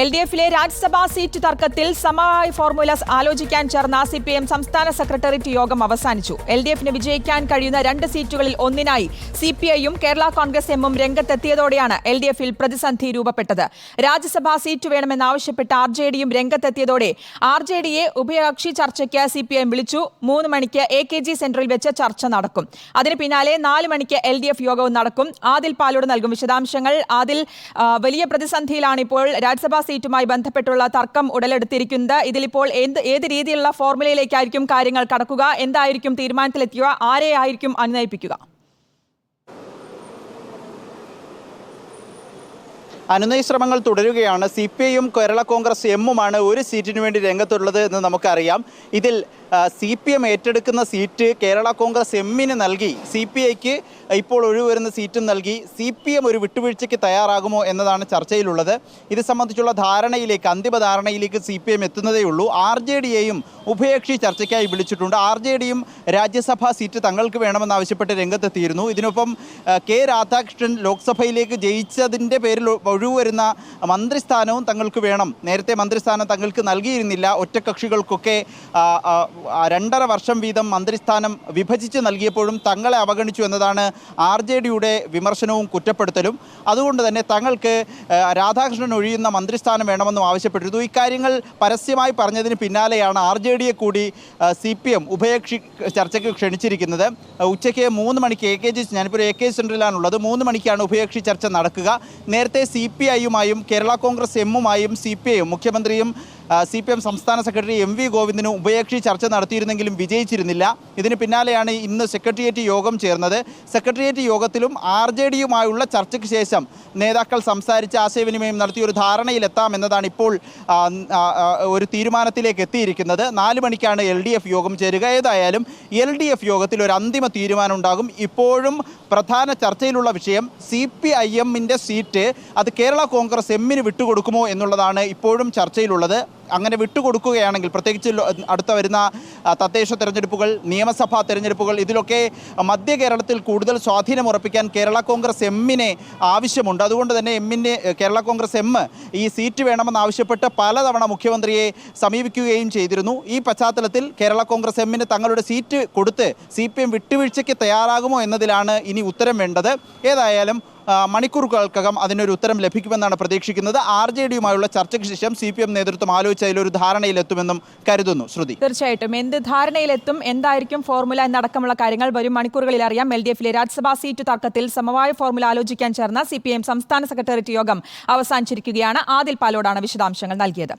L D എഫിലെ രാജ്യസഭാ seat തർക്കത്തിൽ സമവായ ഫോർമുല ആലോചിക്കാൻ ചേർന്ന സി പി എം സംസ്ഥാന സെക്രട്ടേറിയറ്റ് യോഗം അവസാനിച്ചു. എൽ ഡി എഫിന് വിജയിക്കാൻ കഴിയുന്ന രണ്ട് സീറ്റുകളിൽ ഒന്നിനായി സി പി ഐയും കേരള കോൺഗ്രസ് എമ്മും രംഗത്തെത്തിയതോടെയാണ് എൽ ഡി എഫിൽ പ്രതിസന്ധി രൂപപ്പെട്ടത്. രാജ്യസഭാ സീറ്റ് വേണമെന്നാവശ്യപ്പെട്ട് ആർ ജെ ഡിയും രംഗത്തെത്തിയതോടെ ആർ ജെ ഡിയെ ഉഭയകക്ഷി ചർച്ചയ്ക്ക് സി പി ഐ വിളിച്ചു. മൂന്ന് മണിക്ക് എ കെ ജി സെന്ററിൽ വെച്ച് ചർച്ച നടക്കും. അതിന് പിന്നാലെ നാല് മണിക്ക് എൽ ഡി എഫ് യോഗവും നടക്കും. ആദിൽ പാലോട് നൽകും വിശദാംശങ്ങൾ. ആദിൽ വലിയ പ്രതിസന്ധിയിലാണ് ഇപ്പോൾ രാജ്യസഭാ സീറ്റുമായി ബന്ധപ്പെട്ടുള്ള തർക്കം ഉടലെടുത്തിരിക്കുന്നത്. ഇതിലിപ്പോൾ എന്ത് ഏത് രീതിയിലുള്ള ഫോർമുലയിലേക്കായിരിക്കും കാര്യങ്ങൾ കടക്കുക? എന്തായിരിക്കും തീരുമാനത്തിലെത്തുക ആരെയായിരിക്കും അനുനയിപ്പിക്കുക? അനുനയ ശ്രമങ്ങൾ തുടരുകയാണ്. സി പി ഐയും കേരള കോൺഗ്രസ് എമ്മുമാണ് ഒരു സീറ്റിന് വേണ്ടി രംഗത്തുള്ളത് എന്ന് നമുക്കറിയാം. ഇതിൽ സി പി എം ഏറ്റെടുക്കുന്ന സീറ്റ് കേരള കോൺഗ്രസ് എമ്മിന് നൽകി. സി പി ഐക്ക് ഇപ്പോൾ ഒഴിവുവരുന്ന സീറ്റും നൽകി സി പി എം ഒരു വിട്ടുവീഴ്ചയ്ക്ക് തയ്യാറാകുമോ എന്നതാണ് ചർച്ചയിലുള്ളത്. ഇത് സംബന്ധിച്ചുള്ള ധാരണയിലേക്ക് അന്തിമ ധാരണയിലേക്ക് സി പി എം എത്തുന്നതേ ഉള്ളൂ. ആർ ജെ ഡിയെയും ഉഭയകക്ഷി ചർച്ചയ്ക്കായി വിളിച്ചിട്ടുണ്ട്. ആർ ജെ ഡിയും രാജ്യസഭാ സീറ്റ് തങ്ങൾക്ക് വേണമെന്നാവശ്യപ്പെട്ട് രംഗത്തെത്തിയിരുന്നു. ഇതിനൊപ്പം കെ രാധാകൃഷ്ണൻ ലോക്സഭയിലേക്ക് ജയിച്ചതിന്റെ പേരിൽ ഒഴിവുവരുന്ന മന്ത്രിസ്ഥാനവും തങ്ങൾക്ക് വേണം. നേരത്തെ മന്ത്രിസ്ഥാനം തങ്ങൾക്ക് നൽകിയിരുന്നില്ല. ഒറ്റക്കക്ഷികൾക്കൊക്കെ രണ്ടര വർഷം വീതം മന്ത്രിസ്ഥാനം വിഭജിച്ച് നൽകിയപ്പോഴും തങ്ങളെ അവഗണിച്ചു എന്നതാണ് ആർ ജെ ഡിയുടെ വിമർശനവും കുറ്റപ്പെടുത്തലും. അതുകൊണ്ട് തന്നെ തങ്ങൾക്ക് രാധാകൃഷ്ണൻ ഒഴിയുന്ന മന്ത്രിസ്ഥാനം വേണമെന്നും ആവശ്യപ്പെട്ടിരുന്നു. ഇക്കാര്യങ്ങൾ പരസ്യമായി പറഞ്ഞതിന് പിന്നാലെയാണ് ആർ ജെ ഡിയെ കൂടി സി പി എം ഉഭയകക്ഷി ചർച്ചയ്ക്ക് ക്ഷണിച്ചിരിക്കുന്നത്. ഉച്ചയ്ക്ക് മൂന്ന് മണിക്ക് എ കെ ജി ഞാനിപ്പോൾ എ കെ ജി സെന്ററിലാണുള്ളത് മൂന്ന് മണിക്കാണ് ഉഭയകക്ഷി ചർച്ച നടക്കുക. നേരത്തെ സി പി ഐയുമായും കേരള കോൺഗ്രസ് എമ്മുമായും സി പി ഐയും മുഖ്യമന്ത്രിയും സി പി എം സംസ്ഥാന സെക്രട്ടറി എം വി ഗോവിന്ദിന് ഉഭയകക്ഷി ചർച്ച നടത്തിയിരുന്നെങ്കിലും വിജയിച്ചിരുന്നില്ല. ഇതിന് പിന്നാലെയാണ് ഇന്ന് സെക്രട്ടേറിയറ്റ് യോഗം ചേർന്നത്. സെക്രട്ടേറിയറ്റ് യോഗത്തിലും ആർ ജെ ഡിയുമായുള്ള ചർച്ചയ്ക്ക് ശേഷം നേതാക്കൾ സംസാരിച്ച് ആശയവിനിമയം നടത്തിയ ഒരു ധാരണയിലെത്താം എന്നതാണ് ഇപ്പോൾ ഒരു തീരുമാനത്തിലേക്ക് എത്തിയിരിക്കുന്നത്. നാല് മണിക്കാണ് എൽ ഡി എഫ് യോഗം ചേരുക. ഏതായാലും എൽ ഡി എഫ് യോഗത്തിൽ ഒരു അന്തിമ തീരുമാനം ഉണ്ടാകും ഇപ്പോഴും പ്രധാന ചർച്ചയിലുള്ള വിഷയം സി പി ഐ എമ്മിന്റെ സീറ്റ്. അത് കേരള കോൺഗ്രസ് എമ്മിന് വിട്ടുകൊടുക്കുമോ എന്നുള്ളതാണ് ഇപ്പോഴും ചർച്ചയിലുള്ളത്. അങ്ങനെ വിട്ടുകൊടുക്കുകയാണെങ്കിൽ പ്രത്യേകിച്ച് അടുത്ത വരുന്ന തദ്ദേശ തെരഞ്ഞെടുപ്പുകൾ നിയമസഭാ തെരഞ്ഞെടുപ്പുകൾ ഇതിലൊക്കെ മധ്യ കേരളത്തിൽ കൂടുതൽ സ്വാധീനം ഉറപ്പിക്കാൻ കേരള കോൺഗ്രസ് എമ്മിനെ ആവശ്യമുണ്ട്. അതുകൊണ്ട് തന്നെ എമ്മിന്റെ കേരള കോൺഗ്രസ് എം ഈ സീറ്റ് വേണമെന്നാവശ്യപ്പെട്ട് പലതവണ മുഖ്യമന്ത്രിയെ സമീപിക്കുകയും ചെയ്തിരുന്നു. ഈ പശ്ചാത്തലത്തിൽ കേരള കോൺഗ്രസ് എമ്മിന് തങ്ങളുടെ സീറ്റ് കൊടുത്ത് സി പി എം വിട്ടുവീഴ്ചയ്ക്ക് തയ്യാറാകുമോ എന്നതിലാണ് ഇനി ഉത്തരം വേണ്ടത്. ഏതായാലും മണിക്കൂറുകൾക്കകം അതിനൊരു ഉത്തരം ലഭിക്കുമെന്നാണ് പ്രതീക്ഷിക്കുന്നത്. ആർ ജെ ഡിയുമായുള്ള ചർച്ചയ്ക്ക് ശേഷം സി പി എം നേതൃത്വം ആലോചിച്ച് അതിലൊരു ധാരണയിലെത്തുമെന്നും കരുതുന്നു. ശ്രുതി. തീർച്ചയായിട്ടും. എന്ത് ധാരണയിലെത്തും. എന്തായിരിക്കും ഫോർമുല എന്നടക്കമുള്ള കാര്യങ്ങൾ വരും മണിക്കൂറുകളിൽ അറിയാം. എൽ ഡി എഫിലെ രാജ്യസഭാ സീറ്റ് തർക്കത്തിൽ സമവായ ഫോർമുല ആലോചിക്കാൻ ചേർന്ന സി പി എം സംസ്ഥാന സെക്രട്ടേറിയറ്റ് യോഗം അവസാനിച്ചിരിക്കുകയാണ്. ആദിൽ പാലോടാണ് വിശദാംശങ്ങൾ നൽകിയത്.